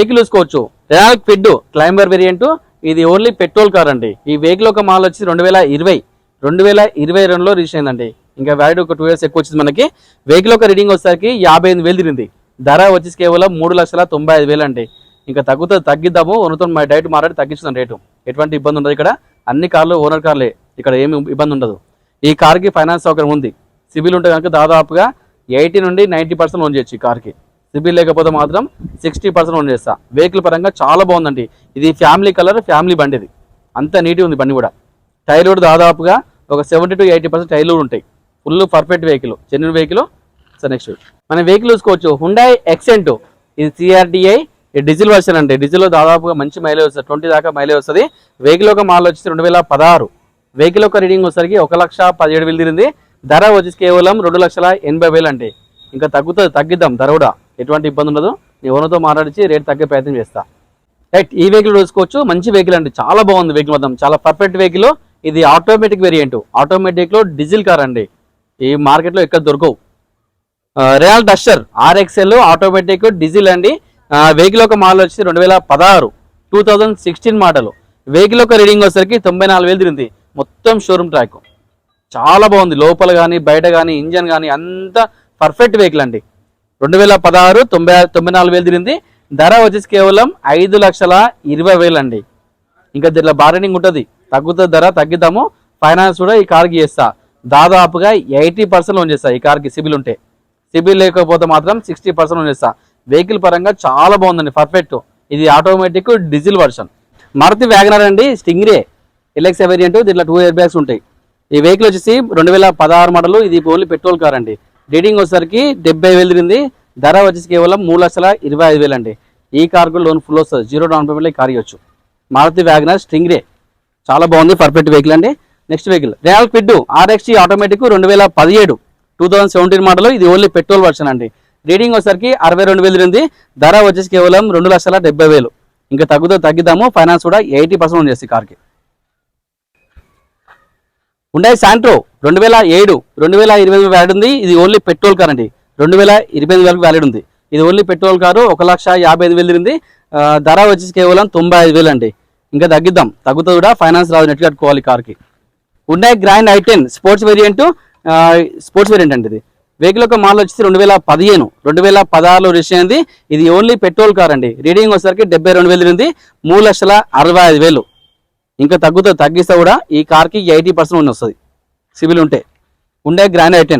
Vehicle చూసుకోవచ్చు. Renault Kwid climber variant. ఇది only petrol car అండి ఈ వెహికల్ ఒక మాల్ వచ్చి రెండు వేల ఇరవై. రెండు వేల ఇరవై రెండులో రిజిస్టర్ అయిందండి. ఇంకా వ్యాలిడ్ ఒక టూ ఇయర్స్ ఎక్కువ వచ్చింది మనకి. వెహికల్ ఒక రీడింగ్ వచ్చేసరికి యాభై ఎనిమిది వేలు తిరిగింది. ధర వచ్చేసి కేవలం మూడు లక్షల తొంభై ఐదు వేలు అండి ఇంకా తగ్గుతుంది తగ్గిద్దాము. ఓనర్తో మా డైట్ మాట్లాడి తగ్గించుదాం రేటు. ఎటువంటి ఇబ్బంది ఉండదు ఇక్కడ. అన్ని కార్లు ఓనర్ కార్లే. ఇక్కడ ఏమి ఇబ్బంది ఉండదు. ఈ కార్కి ఫైనాన్స్ సౌకర్యం ఉంది. సిబిల్ ఉంటే కనుక దాదాపుగా ఎయిటీ నుండి నైంటీ పర్సెంట్ లోన్ చేయొచ్చు ఈ కార్కి. సిబిల్ లేకపోతే మాత్రం సిక్స్టీ పర్సెంట్ ఓన్ చేస్తా. వెహికల్ పరంగా చాలా బాగుందండి. ఇది ఫ్యామిలీ కలర్ ఫ్యామిలీ బండి ఇది. అంత నీట్గా ఉంది బండి కూడా. టైర్ కూడా దాదాపుగా ఒక సెవెంటీ టు ఎయిటీ పర్సెంట్ టైర్లు కూడా ఉంటాయి. Full perfect vehicle genuine vehicle sir next మన వెహికల్ చూసుకోవచ్చు. హుండాయ్ ఎక్సెంట్ ఇది సిఆర్డిఐ డీజిల్ వర్షన్ అండి. డీజిల్ దాదాపుగా మంచి మైలేజ్ వస్తుంది. ట్వంటీ దాకా మైలేజ్ వస్తుంది. వెహికల్ ఒక మాల్ వచ్చేసి రెండు వేల పదహారు. వెహికల్ ఒక రీడింగ్ వచ్చేసరికి ఒక లక్ష పదిహేడు వేలు తిరిగింది ధర వచ్చేసి కేవలం రెండు లక్షల ఎనభై వేలు అండి. ఇంకా తగ్గుతుంది తగ్గిద్దాం ధర కూడా. ఎటువంటి ఇబ్బంది ఉండదు. నీ ఓనర్తో మాట్లాడించి రేట్ తగ్గే ప్రయత్నం చేస్తా. రైట్ ఈ వెహికల్ చూసుకోవచ్చు మంచి వెహికల్ అండి. చాలా బాగుంది వెహికల్ మొత్తం. చాలా పర్ఫెక్ట్ వెహికల్ ఇది ఆటోమేటిక్ వేరియంట్ ఆటోమేటిక్లో డీజిల్ కార్ అండి. ఈ మార్కెట్లో ఎక్కడ దొరకవు. Real Duster RXL automatic diesel అండి. వెహికల్ ఒక మోడల్ వచ్చి రెండు వేల పదహారు two thousand sixteen model vehicle ఒక రీడింగ్ వచ్చేసరికి తొంభై నాలుగు వేలు తిరిగింది. మొత్తం షోరూమ్ ట్రాక్ చాలా బాగుంది. లోపల కానీ బయట కానీ ఇంజన్ కానీ అంతా పర్ఫెక్ట్ వెహికల్ అండి. రెండు వేల పదహారు తొంభై తొంభై నాలుగు వేలు తిరిగింది. ధర వచ్చేసి కేవలం ఐదు లక్షల ఇరవై వేలు అండి ఇంకా దీంట్లో బార్గెనింగ్ ఉంటుంది. తగ్గుతుంది ధర తగ్గిద్దాము. ఫైనాన్స్ కూడా ఈ కార్కి చేస్తా. దాదాపుగా ఎయిటీ పర్సెంట్ లోన్ చేస్తా ఈ కార్కి సిబిల్ ఉంటే. సిబిల్ లేకపోతే మాత్రం సిక్స్టీ పర్సెంట్ లోన్ చేస్తా. వెహికల్ పరంగా చాలా బాగుందండి. పర్ఫెక్ట్ ఇది automatic diesel version Maruti WagonR అండి. స్టింగ్రే ఎల్ఎక్స్ వేరియంట్ దీంట్లో టూ ఇయర్ బ్యాగ్స్ ఉంటాయి. ఈ వెహికల్ వచ్చేసి రెండు వేల పదహారు మోడల్ ఇది ఓన్లీ పెట్రోల్ కార్ అండి. రీడింగ్ వచ్చేసరికి డెబ్బై వేలు తిరిగింది. ధర వచ్చేసి కేవలం మూడు లక్షల ఇరవై ఐదు వేలు అండి. ఈ కార్కు లోన్ ఫుల్ వస్తుంది. జీరో డౌన్ పేమెంట్లో ఈ కార్ ఇవ్వచ్చు. మారుతి వ్యాగనర్ స్టింగ్రే చాలా బాగుంది పర్ఫెక్ట్ వెహికల్ అండి. Next vehicle real Kwid RXT automatic రెండు వేల పదిహేడు టూ థౌసండ్ సెవెంటీన్ మోడల్ ఇది ఓన్లీ పెట్రోల్ వర్షన్ అండి. రీడింగ్ వచ్చేసరికి అరవై రెండు వేలు ఉంది ధర వచ్చేసి కేవలం రెండు లక్షల డెబ్బై వేలు. ఇంకా తగ్గుతో తగ్గిద్దాము. ఫైనాన్స్ కూడా ఎయిటీ పర్సెంట్ ఉంది కార్కి. ఉండే శాంట్రో రెండు వేల ఏడు రెండు వేల ఇరవై ఎనిమిది వ్యాలిడ్ ఉంది. ఇది ఓన్లీ పెట్రోల్ కార్ అండి. రెండు వేల ఇరవై ఎనిమిది వరకు వ్యాలిడ్ ఉంది. ఇది ఓన్లీ పెట్రోల్ కారు ఒక లక్ష యాభై ఐదు వేలు ఉంది ధర వచ్చేసి కేవలం తొంభై ఐదు వేలు అండి. ఇంకా తగ్గిద్దాం. తగ్గుతుంది కూడా. ఫైనాన్స్ రాదు నెట్ కట్టుకోవాలి కార్కి ఉండే grand i ten sports variant sports variant అండి ఇది. వెహికల్ యొక్క మోడల్ వచ్చేసి రెండు వేల పదిహేను రెండు వేల పదహారులో రిజిస్టర్ అయింది. ఇది ఓన్లీ పెట్రోల్ కార్ అండి. రీడింగ్ వచ్చేసరికి డెబ్బై రెండు వేలు ఉంది మూడు లక్షల అరవై ఐదు వేలు. ఇంకా తగ్గుతుంది తగ్గిస్తే కూడా ఈ కార్కి ఎయిటీ పర్సెంట్ వస్తుంది. సివిల్ ఉంటే. ఉండే గ్రాండ్ ఐటెన్